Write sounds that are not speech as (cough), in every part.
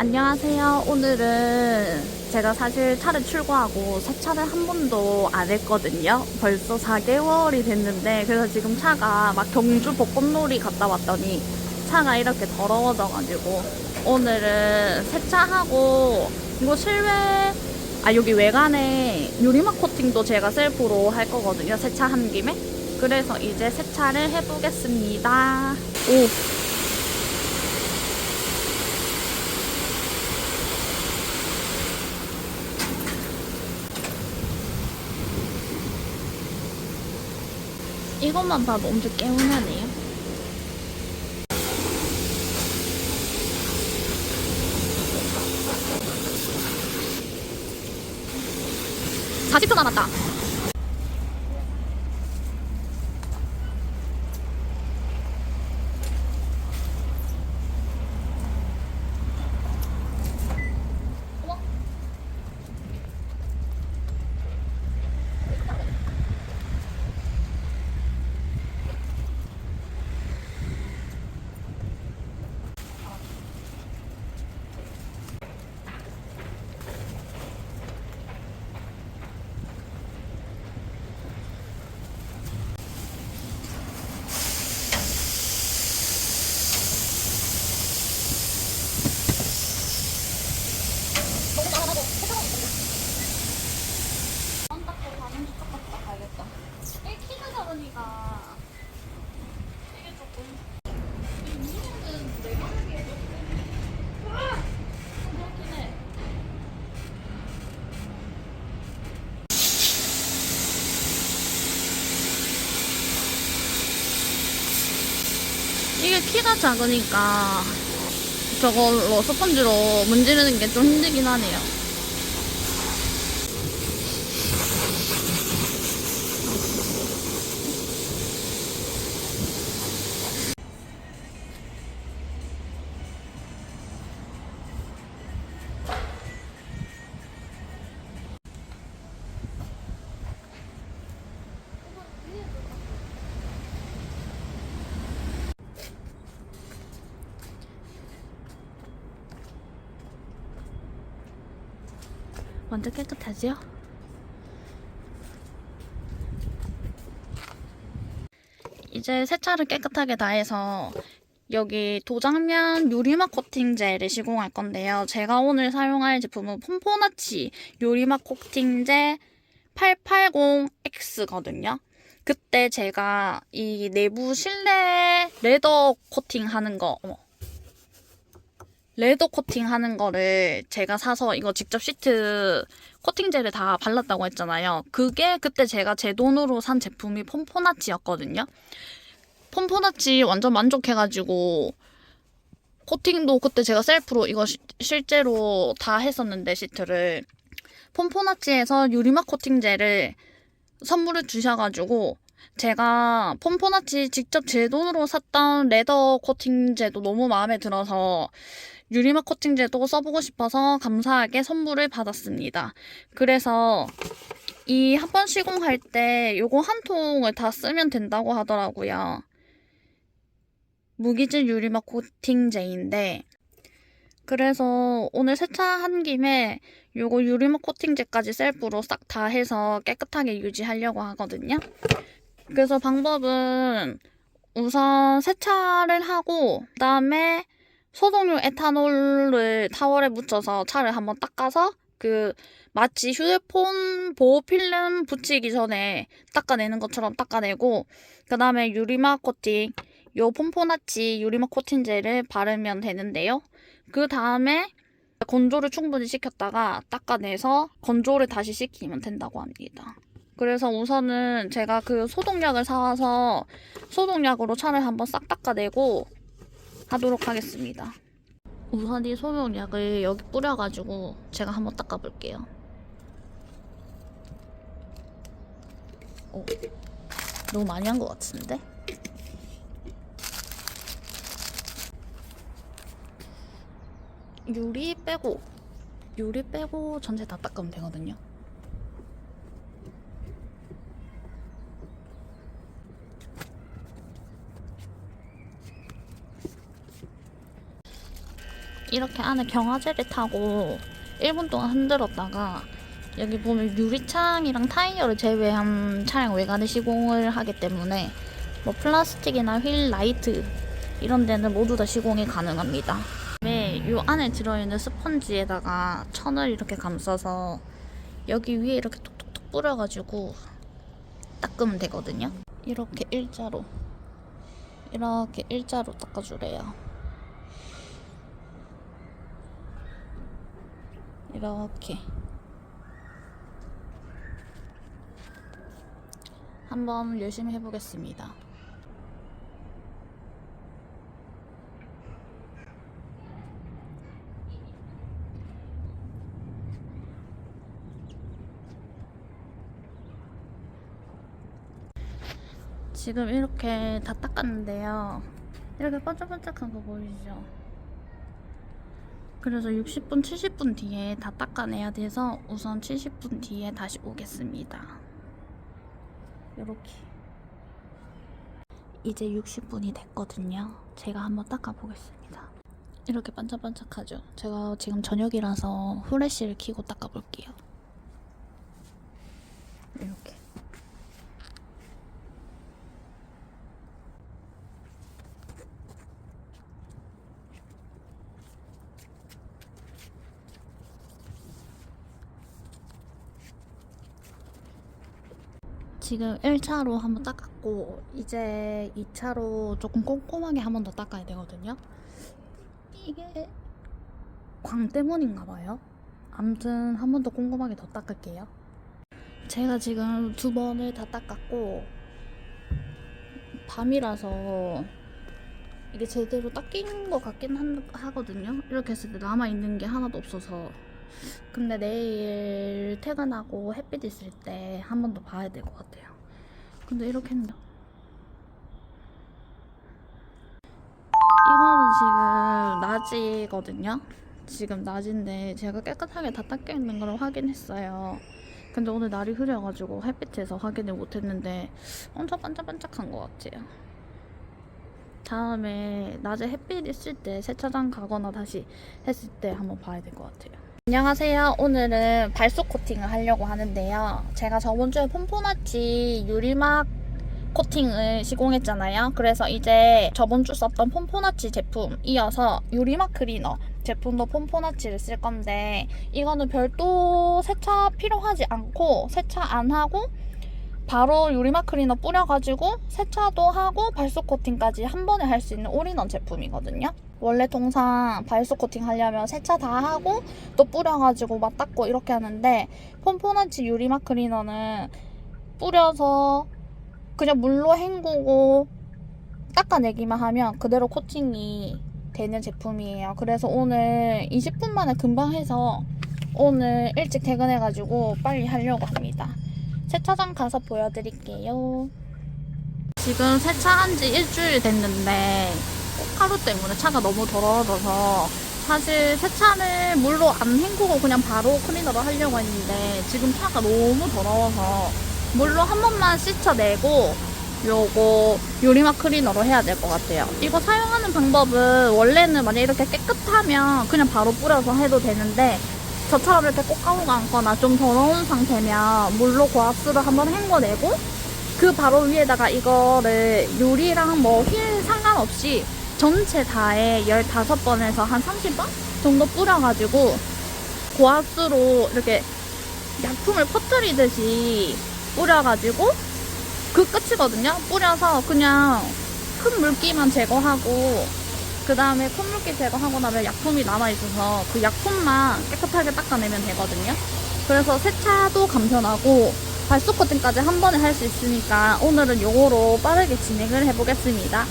안녕하세요. 오늘은 제가 사실 차를 출고하고 세차를 한 번도 안 했거든요. 벌써 4개월이 됐는데 그래서 지금 차가 막 경주 벚꽃놀이 갔다 왔더니 차가 이렇게 더러워져가지고 오늘은 세차하고 이거 실외 아 여기 외관에 유리막 코팅도 제가 셀프로 할 거거든요. 세차한 김에 그래서 이제 세차를 해보겠습니다. 오 이것만 봐도 엄청 개운하네요. 사십 초 남았다. 안 닦고 가는 척 닦았다 가야겠다. 이 키가 작으니까 이게 조금 이 무게는 내가 하기에 조금 아! 좀 그렇긴 해. 이게 키가 작으니까 저걸로 스펀지로 문지르는 게 좀 힘들긴 하네요. 완전 깨끗하지요? 이제 세차를 깨끗하게 다 해서 여기 도장면 유리막 코팅 젤을 시공할 건데요. 제가 오늘 사용할 제품은 폼포나치 유리막 코팅제 880X거든요. 그때 제가 이 내부 실내 레더 코팅 하는 거, 어머. 레더 코팅 하는 거를 제가 사서 이거 직접 시트 코팅제를 다 발랐다고 했잖아요. 그게 그때 제가 제 돈으로 산 제품이 폼포나치였거든요. 폼포나치 완전 만족해가지고 코팅도 그때 제가 셀프로 이거 시- 실제로 다 했었는데 시트를 폼포나치에서 유리막 코팅제를 선물을 주셔가지고 제가 폼포나치 직접 제 돈으로 샀던 레더 코팅제도 너무 마음에 들어서 유리막 코팅제도 써보고 싶어서 감사하게 선물을 받았습니다. 그래서 이 한 번 시공할 때 요거 한 통을 다 쓰면 된다고 하더라고요. 무기질 유리막 코팅제인데 그래서 오늘 세차한 김에 요거 유리막 코팅제까지 셀프로 싹 다 해서 깨끗하게 유지하려고 하거든요. 그래서 방법은 우선 세차를 하고 그다음에 소독용 에탄올을 타월에 묻혀서 차를 한번 닦아서 그 마치 휴대폰 보호 필름 붙이기 전에 닦아내는 것처럼 닦아내고 그 다음에 유리막 코팅 요 폼포나치 유리막 코팅제를 바르면 되는데요. 그 다음에 건조를 충분히 시켰다가 닦아내서 건조를 다시 시키면 된다고 합니다. 그래서 우선은 제가 그 소독약을 사와서 소독약으로 차를 한번 싹 닦아내고 하도록 하겠습니다. 우선 이 소독약을 여기 뿌려가지고 제가 한번 닦아볼게요. 오, 너무 많이 한 것 같은데? 유리 빼고 유리 빼고 전체 다 닦으면 되거든요. 이렇게 안에 경화제를 타고 1분 동안 흔들었다가 여기 보면 유리창이랑 타이어를 제외한 차량 외관의 시공을 하기 때문에 뭐 플라스틱이나 휠 라이트 이런 데는 모두 다 시공이 가능합니다. 네, 이 안에 들어있는 스펀지에다가 천을 이렇게 감싸서 여기 위에 이렇게 톡톡톡 뿌려가지고 닦으면 되거든요. 이렇게 일자로 이렇게 일자로 닦아주래요. 이렇게 한번 열심히 해보겠습니다. 지금 이렇게 다 닦았는데요. 이렇게 반짝반짝한 거 보이시죠? 그래서 60분, 70분 뒤에 다 닦아내야 돼서 우선 70분 뒤에 다시 오겠습니다. 이렇게. 이제 60분이 됐거든요. 제가 한번 닦아보겠습니다. 이렇게 반짝반짝하죠? 제가 지금 저녁이라서 후레쉬를 켜고 닦아볼게요. 이렇게. 지금 1차로 한번 닦았고 이제 2차로 조금 꼼꼼하게 한 번 더 닦아야 되거든요. 이게 광 때문인가 봐요. 아무튼 한 번 더 꼼꼼하게 더 닦을게요. 제가 지금 두 번을 다 닦았고 밤이라서 이게 제대로 닦인 것 같긴 한- 하거든요. 이렇게 했을 때 남아있는 게 하나도 없어서 근데 내일 퇴근하고 햇빛 있을 때 한 번 더 봐야 될 것 같아요. 근데 이렇게 했나? 이거는 지금 낮이거든요. 지금 낮인데 제가 깨끗하게 다 닦여 있는 걸 확인했어요. 근데 오늘 날이 흐려가지고 햇빛에서 확인을 못했는데 엄청 반짝반짝한 것 같아요. 다음에 낮에 햇빛 있을 때 세차장 가거나 다시 했을 때 한번 봐야 될 것 같아요. 안녕하세요. 오늘은 발수 코팅을 하려고 하는데요. 제가 저번 주에 폼포나치 유리막 코팅을 시공했잖아요. 그래서 이제 저번 주 썼던 폼포나치 제품 이어서 유리막 클리너 제품도 폼포나치를 쓸 건데 이거는 별도 세차 필요하지 않고 세차 안 하고 바로 유리막 클리너 뿌려가지고 세차도 하고 발수 코팅까지 한 번에 할 수 있는 올인원 제품이거든요. 원래 통상 발수 코팅 하려면 세차 다 하고 또 뿌려가지고 맞닦고 이렇게 하는데 폼포나치 유리막 클리너는 뿌려서 그냥 물로 헹구고 닦아내기만 하면 그대로 코팅이 되는 제품이에요. 그래서 오늘 20분 만에 금방 해서 오늘 일찍 퇴근해가지고 빨리 하려고 합니다. 세차장 가서 보여드릴게요. 지금 세차한 지 일주일 됐는데 꽃가루 때문에 차가 너무 더러워져서 사실 세차를 물로 안 헹구고 그냥 바로 클리너로 하려고 했는데 지금 차가 너무 더러워서 물로 한 번만 씻어내고 요거 유리막 클리너로 해야 될 것 같아요. 이거 사용하는 방법은 원래는 만약 이렇게 깨끗하면 그냥 바로 뿌려서 해도 되는데 저처럼 이렇게 꽃가루가 많거나 좀 더러운 상태면 물로 고압수를 한번 헹궈내고 그 바로 위에다가 이거를 유리랑 뭐 휠 상관없이 전체 다에 15번에서 한 30번 정도 뿌려가지고 고압수로 이렇게 약품을 퍼뜨리듯이 뿌려가지고 그 끝이거든요. 뿌려서 그냥 큰 물기만 제거하고 그 다음에 콧물기 제거하고 나면 약품이 남아있어서 그 약품만 깨끗하게 닦아내면 되거든요. 그래서 세차도 간편하고 발수 코팅까지 한 번에 할 수 있으니까 오늘은 요거로 빠르게 진행을 해보겠습니다.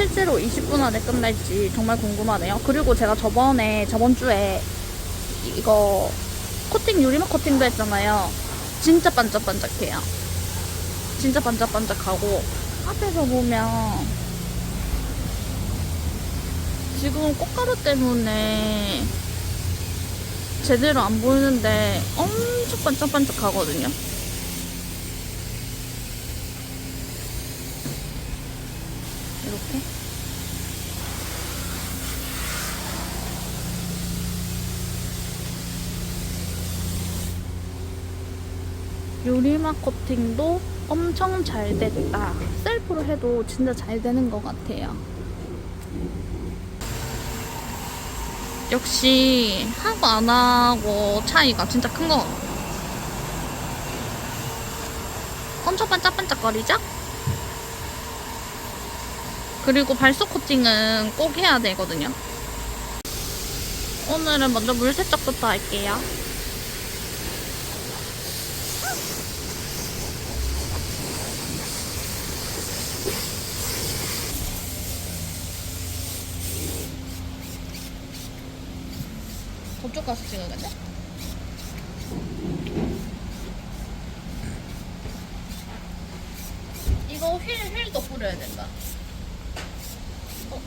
실제로 20분 안에 끝날지 정말 궁금하네요. 그리고 제가 저번에, 저번 주에 이거 코팅 유리막 코팅도 했잖아요. 진짜 반짝반짝해요. 진짜 반짝반짝하고 앞에서 보면 지금 꽃가루 때문에 제대로 안 보이는데 엄청 반짝반짝하거든요. 이렇게? 요리막 코팅도 엄청 잘 됐다. 셀프로 해도 진짜 잘 되는 것 같아요. 역시 하고 안 하고 차이가 진짜 큰 거 같아요 엄청 반짝반짝거리죠? 그리고 발속 코팅은 꼭 해야 되거든요. 오늘은 먼저 물 세척부터 할게요. 저쪽 가서 찍어야겠네? 이거 휠, 휠도 뿌려야 된다. 어, 어, 말하는 거 유리. 아, 여기.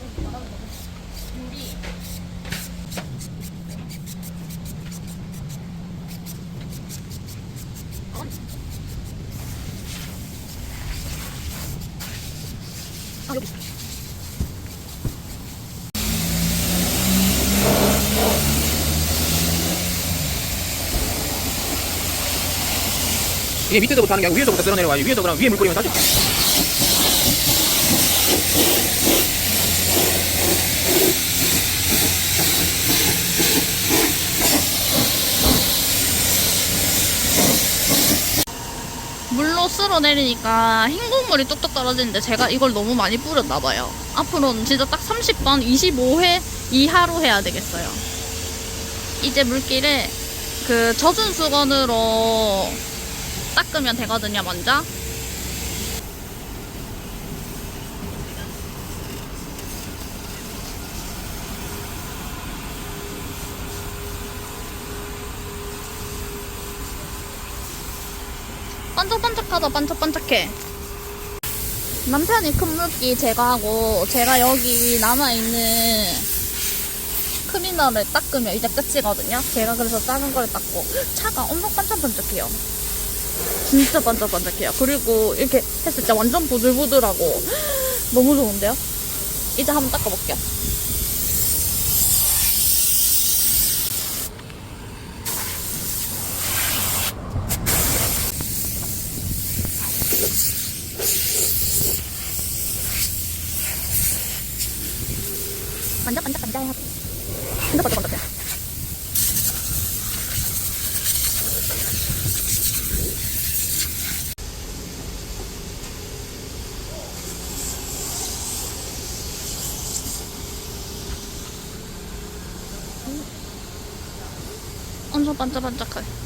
이게 밑에서부터 하는 게 아니고 위에서부터 쓸어 내려가지고 위에서 그럼 위에 물 뿌리면 다시 물로 쓸어 내리니까 흰 국물이 뚝뚝 떨어지는데 제가 이걸 너무 많이 뿌렸나 봐요. 앞으로는 진짜 딱 30번 25회 이하로 해야 되겠어요. 이제 물기를 그 젖은 수건으로 닦으면 되거든요, 먼저. 반짝반짝하다 반짝반짝해. 남편이 큰 물기 제거하고 제가 여기 남아있는 클리너를 닦으면 이제 끝이거든요. 제가 그래서 작은 걸 닦고 차가 엄청 반짝반짝해요. 진짜 반짝반짝해요. 그리고 이렇게 했을 때 완전 부들부들하고 (gasps) 너무 좋은데요? 이제 한번 닦아볼게요 진짜 반짝반짝해 엄청 반짝반짝해